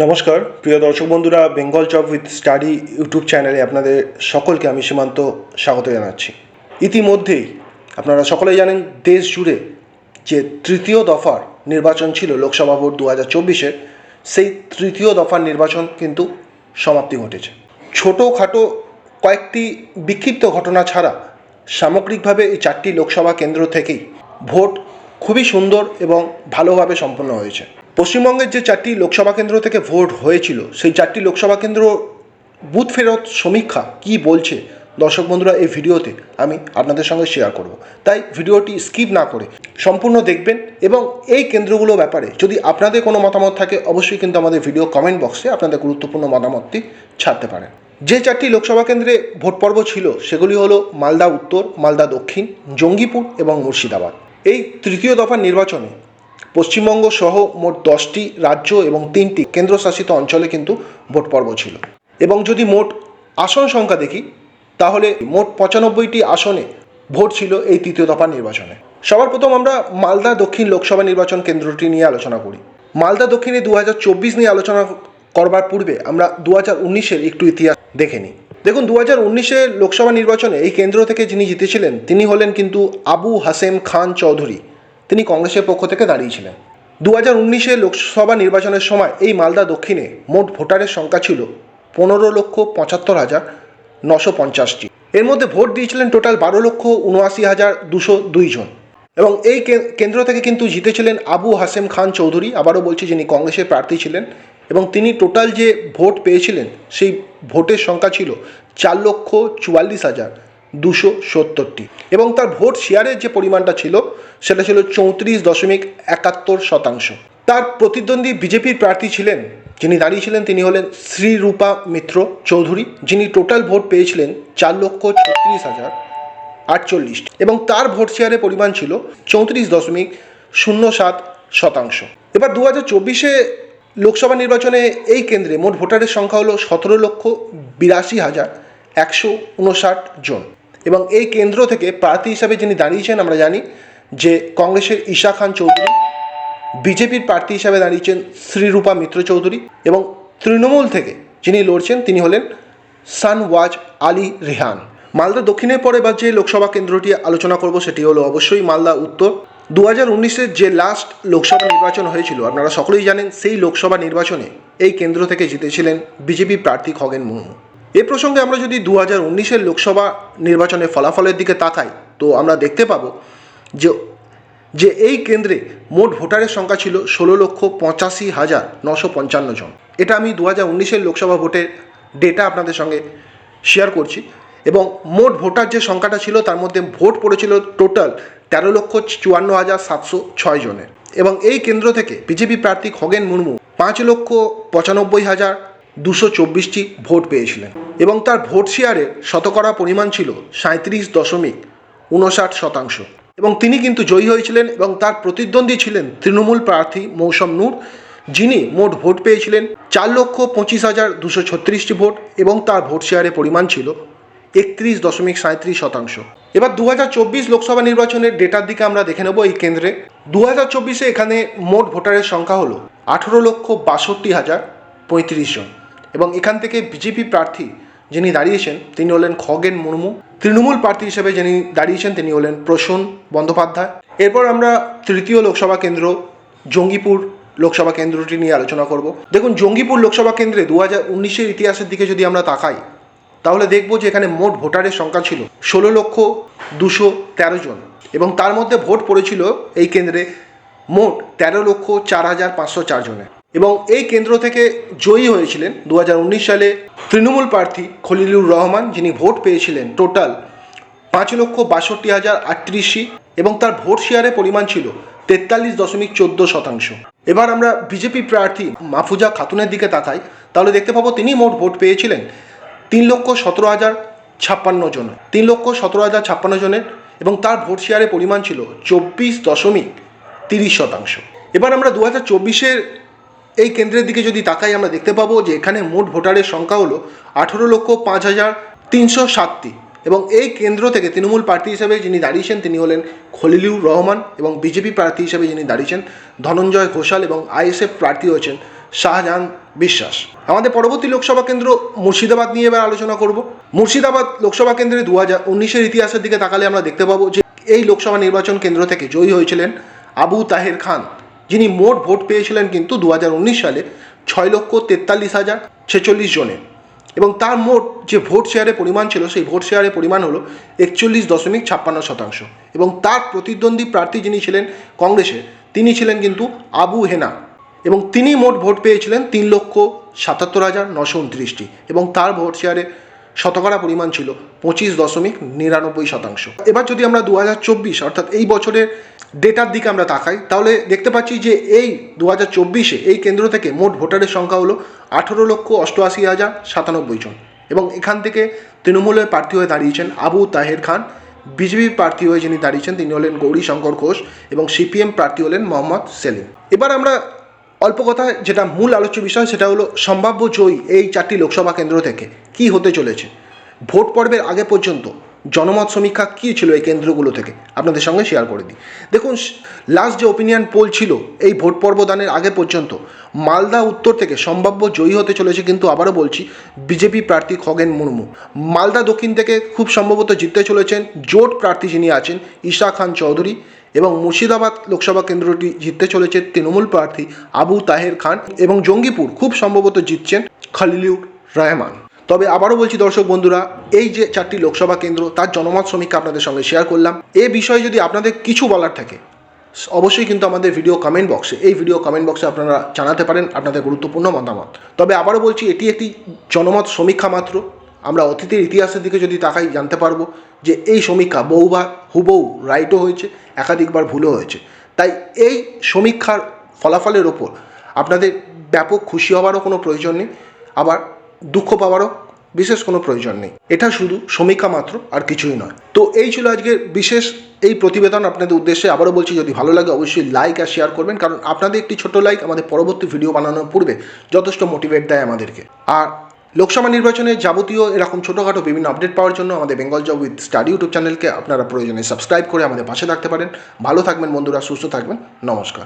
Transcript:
নমস্কার, প্রিয় দর্শক বন্ধুরা, Bengal job with study YouTube চ্যানেলে আপনাদের সকলকে আমি সীমান্ত স্বাগত জানাচ্ছি। ইতিমধ্যেই আপনারা সকলেই জানেন, দেশ জুড়ে যে তৃতীয় দফার নির্বাচন ছিল লোকসভা ভোট দু হাজার চব্বিশের, সেই তৃতীয় দফার নির্বাচন কিন্তু সমাপ্তি ঘটেছে। ছোটোখাটো কয়েকটি বিক্ষিপ্ত ঘটনা ছাড়া সামগ্রিকভাবে এই চারটি লোকসভা কেন্দ্র থেকেই ভোট খুবই সুন্দর এবং ভালোভাবে সম্পন্ন হয়েছে। পশ্চিমবঙ্গের যে চারটি লোকসভা কেন্দ্র থেকে ভোট হয়েছিল, সেই চারটি লোকসভা কেন্দ্র বুথ ফেরত সমীক্ষা কি বলছে? দর্শক বন্ধুরা, এই ভিডিওতে আমি আপনাদের সঙ্গে শেয়ার করব। তাই ভিডিওটি স্কিপ না করে সম্পূর্ণ দেখবেন এবং এই কেন্দ্রগুলো ব্যাপারে যদি আপনাদের কোনো মতামত থাকে, অবশ্যই কিন্তু আমাদের ভিডিও কমেন্ট বক্সে আপনাদের গুরুত্বপূর্ণ মতামতটি ছাড়তে পারেন। যে চারটি লোকসভা কেন্দ্রে ভোট পর্ব ছিল, সেগুলি হলো মালদা উত্তর, মালদা দক্ষিণ, জঙ্গিপুর এবং মুর্শিদাবাদ। এই তৃতীয় দফার নির্বাচনে পশ্চিমবঙ্গ সহ মোট দশটি রাজ্য এবং তিনটি কেন্দ্রশাসিত অঞ্চলে কিন্তু ভোট পর্ব ছিল। এবং যদি মোট আসন সংখ্যা দেখি, তাহলে মোট পঁচানব্বইটি আসনে ভোট ছিল এই তৃতীয় দফার নির্বাচনে। সবার প্রথম আমরা মালদা দক্ষিণ লোকসভা নির্বাচন কেন্দ্রটি নিয়ে আলোচনা করি। মালদা দক্ষিণে দু নিয়ে আলোচনা করবার পূর্বে আমরা দু হাজার একটু ইতিহাস দেখে নিই। দেখুন দু হাজার লোকসভা নির্বাচনে এই কেন্দ্র থেকে যিনি জিতেছিলেন, তিনি হলেন কিন্তু আবু হাসেম খান চৌধুরী। তিনি কংগ্রেসের পক্ষ থেকে দাঁড়িয়েছিলেন। দু হাজার উনিশে লোকসভা নির্বাচনের সময় এই মালদা দক্ষিণে মোট ভোটারের সংখ্যা ছিল পনেরো লক্ষ পঁচাত্তর হাজার নশো পঞ্চাশটি। এর মধ্যে ভোট দিয়েছিলেন টোটাল বারো লক্ষ উনআশি হাজার দুশো দুই জন। এবং এই কেন্দ্র থেকে কিন্তু জিতেছিলেন আবু হাসেম খান চৌধুরী, আবারও বলছি যিনি কংগ্রেসের প্রার্থী ছিলেন। এবং তিনি টোটাল যে ভোট পেয়েছিলেন, সেই ভোটের সংখ্যা ছিল চার লক্ষ চুয়াল্লিশ হাজার দুশো সত্তরটি। এবং তার ভোট শেয়ারের যে পরিমাণটা ছিল, সেটা ছিল চৌত্রিশ দশমিক একাত্তর শতাংশ। তার প্রতিদ্বন্দ্বী বিজেপির প্রার্থী ছিলেন, যিনি দাঁড়িয়েছিলেন তিনি হলেন শ্রীরূপা মিত্র চৌধুরী, যিনি টোটাল ভোট পেয়েছিলেন চার লক্ষ ছত্রিশ হাজার আটচল্লিশটি। এবং তার ভোট শেয়ারের পরিমাণ ছিল চৌত্রিশ দশমিক শূন্য সাত শতাংশ। এবার দু হাজার চব্বিশে লোকসভা নির্বাচনে এই কেন্দ্রে মোট ভোটারের সংখ্যা হলো সতেরো লক্ষ বিরাশি হাজার একশো উনষাট জন। এবং এই কেন্দ্র থেকে প্রার্থী হিসাবে যিনি দাঁড়িয়েছেন, আমরা জানি যে কংগ্রেসের ঈশা খান চৌধুরী, বিজেপির প্রার্থী হিসাবে দাঁড়িয়েছেন শ্রীরূপা মিত্র চৌধুরী এবং তৃণমূল থেকে যিনি লড়ছেন, তিনি হলেন সানওয়াজ আলী রেহান। মালদা দক্ষিণের পরে বা যে লোকসভা কেন্দ্রটি আলোচনা করব, সেটি হলো অবশ্যই মালদা উত্তর। দু হাজার উনিশের যে লাস্ট লোকসভা নির্বাচন হয়েছিল, আপনারা সকলেই জানেন সেই লোকসভা নির্বাচনে এই কেন্দ্র থেকে জিতেছিলেন বিজেপি প্রার্থী খগেন মুর্মু। এ প্রসঙ্গে আমরা যদি দু হাজার উনিশের লোকসভা নির্বাচনের ফলাফলের দিকে তাকাই, তো আমরা দেখতে পাবো যে যে এই কেন্দ্রে মোট ভোটারের সংখ্যা ছিল ষোলো লক্ষ পঁচাশি হাজার নশো পঞ্চান্ন জন। এটা আমি দু হাজার উনিশের লোকসভা ভোটের ডেটা আপনাদের সঙ্গে শেয়ার করছি। এবং মোট ভোটার যে সংখ্যাটা ছিল, তার মধ্যে ভোট পড়েছিল টোটাল তেরো লক্ষ চুয়ান্ন হাজার সাতশো ছয় জনের। এবং এই কেন্দ্র থেকে বিজেপি প্রার্থী খগেন মুর্মু পাঁচ লক্ষ পঁচানব্বই হাজার দুশো চব্বিশটি ভোট পেয়েছিলেন এবং তার ভোট শেয়ারের শতকরা পরিমাণ ছিল সাঁত্রিশ দশমিক উনষাট শতাংশ। এবং তিনি কিন্তু জয়ী হয়েছিলেন এবং তার প্রতিদ্বন্দ্বী ছিলেন তৃণমূল প্রার্থী মৌসম নূর, যিনি মোট ভোট পেয়েছিলেন চার লক্ষ পঁচিশ হাজার দুশো ছত্রিশটি ভোট এবং তার ভোট শেয়ারের পরিমাণ ছিল একত্রিশ দশমিক সাঁত্রিশ শতাংশ। এবার দু হাজার চব্বিশ লোকসভা নির্বাচনের ডেটার দিকে আমরা দেখে নেব এই কেন্দ্রে। দু হাজার এখানে মোট ভোটারের সংখ্যা হলো আঠেরো লক্ষ বাষট্টি হাজার পঁয়ত্রিশ জন। এবং এখান থেকে বিজেপি প্রার্থী যিনি দাঁড়িয়েছেন, তিনি হলেন খগেন মুর্মু। তৃণমূল প্রার্থী হিসেবে যিনি দাঁড়িয়েছেন, তিনি হলেন প্রসূন বন্দ্যোপাধ্যায়। এরপর আমরা তৃতীয় লোকসভা কেন্দ্র, জঙ্গিপুর লোকসভা কেন্দ্রটি নিয়ে আলোচনা করব। দেখুন, জঙ্গিপুর লোকসভা কেন্দ্রে দু হাজার উনিশের ইতিহাসের দিকে যদি আমরা তাকাই, তাহলে দেখব যে এখানে মোট ভোটারের সংখ্যা ছিল ষোলো লক্ষ দুশো তেরো জন এবং তার মধ্যে ভোট পড়েছিল এই কেন্দ্রে মোট তেরো লক্ষ চার হাজার পাঁচশো চার জনের। এবং এই কেন্দ্র থেকে জয়ী হয়েছিলেন দু হাজার উনিশ সালে তৃণমূল প্রার্থী খলিলুর রহমান, যিনি ভোট পেয়েছিলেন টোটাল পাঁচ লক্ষ বাষট্টি হাজার আটত্রিশটি এবং তার ভোট শেয়ারের পরিমাণ ছিল তেতাল্লিশ দশমিক চোদ্দ শতাংশ। এবার আমরা বিজেপি প্রার্থী মাফুজা খাতুনের দিকে তাকাই, তাহলে দেখতে পাবো তিনি মোট ভোট পেয়েছিলেন তিন লক্ষ সতেরো হাজার ছাপ্পান্ন জন। তিন লক্ষ সতেরো হাজার ছাপ্পান্ন জনের এবং তার ভোট শেয়ারের পরিমাণ ছিল চব্বিশ দশমিক তিরিশ শতাংশ। এবার আমরা দু হাজার চব্বিশের এই কেন্দ্রের দিকে যদি তাকাই, আমরা দেখতে পাবো যে এখানে মোট ভোটারের সংখ্যা হলো আঠেরো লক্ষ পাঁচ হাজার তিনশো সাতটি। এবং এই কেন্দ্র থেকে তৃণমূল প্রার্থী হিসেবে যিনি দাঁড়িয়েছেন, তিনি হলেন খলিলুর রহমান এবং বিজেপি প্রার্থী হিসেবে যিনি দাঁড়িয়েছেন, ধনঞ্জয় ঘোষাল এবং আইএসএফ প্রার্থী হয়েছেন শাহজাহান বিশ্বাস। আমাদের পরবর্তী লোকসভা কেন্দ্র মুর্শিদাবাদ নিয়ে এবার আলোচনা করব। মুর্শিদাবাদ লোকসভা কেন্দ্রে দু হাজার উনিশের ইতিহাসের দিকে তাকালে আমরা দেখতে পাবো যে এই লোকসভা নির্বাচন কেন্দ্র থেকে জয়ী হয়েছিলেন আবু তাহের খান। যিনি মোট ভোট পেয়েছিলেন কিন্তু দু হাজার উনিশ সালে ছয় লক্ষ তেতাল্লিশ হাজার ছেচল্লিশ জনে। এবং তার মোট যে ভোট শেয়ারের পরিমাণ ছিল, সেই ভোট শেয়ারের পরিমাণ হলো একচল্লিশ দশমিক ছাপ্পান্ন শতাংশ। এবং তার প্রতিদ্বন্দ্বী প্রার্থী যিনি ছিলেন কংগ্রেসে, তিনি ছিলেন কিন্তু আবু হেনা। এবং তিনি মোট ভোট পেয়েছিলেন তিন লক্ষ সাতাত্তর হাজার নশো উনত্রিশটি। এবং তার ভোট শেয়ারে শতকরা পরিমাণ ছিল, পঁচিশ দশমিক নিরানব্বই শতাংশ। এবার যদি আমরা দু হাজার চব্বিশ, অর্থাৎ এই বছরের ডেটার দিকে আমরা তাকাই, তাহলে দেখতে পাচ্ছি যে এই দু হাজার চব্বিশে এই কেন্দ্র থেকে মোট ভোটারের সংখ্যা হলো আঠেরো লক্ষ অষ্টআশি হাজার সাতানব্বই জন। এবং এখান থেকে তৃণমূলের প্রার্থী হয়ে দাঁড়িয়েছেন আবু তাহের খান বিজেপি প্রার্থী হয়ে যিনি দাঁড়িয়েছেন তিনি হলেন গৌরী শঙ্কর ঘোষ এবং সিপিএম প্রার্থী হলেন মোহাম্মদ সেলিম। এবার আমরা অল্প কথায় যেটা মূল আলোচ্য বিষয়, সেটা হলো সম্ভাব্য জয়ী এই চারটি লোকসভা কেন্দ্র থেকে কি হতে চলেছে? ভোট পর্বের আগে পর্যন্ত জনমত সমীক্ষা কী ছিল এই কেন্দ্রগুলো থেকে? আপনাদের সঙ্গে শেয়ার করে দিই। দেখুন লাস্ট যে ওপিনিয়ন পোল ছিল, এই ভোট পর্বদানের আগে পর্যন্ত মালদা উত্তর থেকে সম্ভাব্য জয়ী হতে চলেছে, কিন্তু আবারও বলছি, বিজেপি প্রার্থী খগেন মুর্মু। মালদা দক্ষিণ থেকে খুব সম্ভবত জিততে চলেছেন, জোট প্রার্থী যিনি আছেন ঈশা খান চৌধুরী। এবং মুর্শিদাবাদ লোকসভা কেন্দ্রটি জিততে চলেছে তৃণমূল প্রার্থী আবু তাহের খান এবং জঙ্গিপুর খুব সম্ভবত জিতছেন খালিলুর রহমান। তবে আবারও বলছি দর্শক বন্ধুরা, এই যে চারটি লোকসভা কেন্দ্র, তার জনমত সমীক্ষা আপনাদের সঙ্গে শেয়ার করলাম। এ বিষয়ে যদি আপনাদের কিছু বলার থাকে, অবশ্যই কিন্তু আমাদের ভিডিও কমেন্ট বক্সে এই ভিডিও কমেন্ট বক্সে আপনারা জানাতে পারেন আপনাদের গুরুত্বপূর্ণ মতামত। তবে আবারও বলছি, এটি একটি জনমত সমীক্ষা মাত্র। আমরা অতীতের ইতিহাসের দিকে যদি তাকাই, জানতে পারব যে এই সমীক্ষা বহুবার হুবহু রাইটও হয়েছে, একাধিকবার ভুলও হয়েছে। তাই এই সমীক্ষার ফলাফলের ওপর আপনাদের ব্যাপক খুশি হওয়ারও কোনো প্রয়োজন নেই, আবার দুঃখ পাওয়ারও বিশেষ কোনো প্রয়োজন নেই। এটা শুধু সমীক্ষা মাত্র, আর কিছুই নয়। তো এই ছিল আজকের বিশেষ এই প্রতিবেদন। আপনাদের উদ্দেশ্যে আবারও বলছি, যদি ভালো লাগে অবশ্যই লাইক আর শেয়ার করবেন, কারণ আপনাদের একটি ছোট লাইক আমাদের পরবর্তী ভিডিও বানানোর পূর্বে যথেষ্ট মোটিভেট দেয় আমাদেরকে। আর লোকসভা নির্বাচনে যাবতীয় এরকম ছোটোখাটো বিভিন্ন আপডেট পাওয়ার জন্য আমাদের Bengal job with study YouTube চ্যানেলকে আপনারা প্রয়োজনে সাবস্ক্রাইব করে আমাদের পাশে থাকতে পারেন। ভালো থাকবেন বন্ধুরা, সুস্থ থাকবেন। নমস্কার।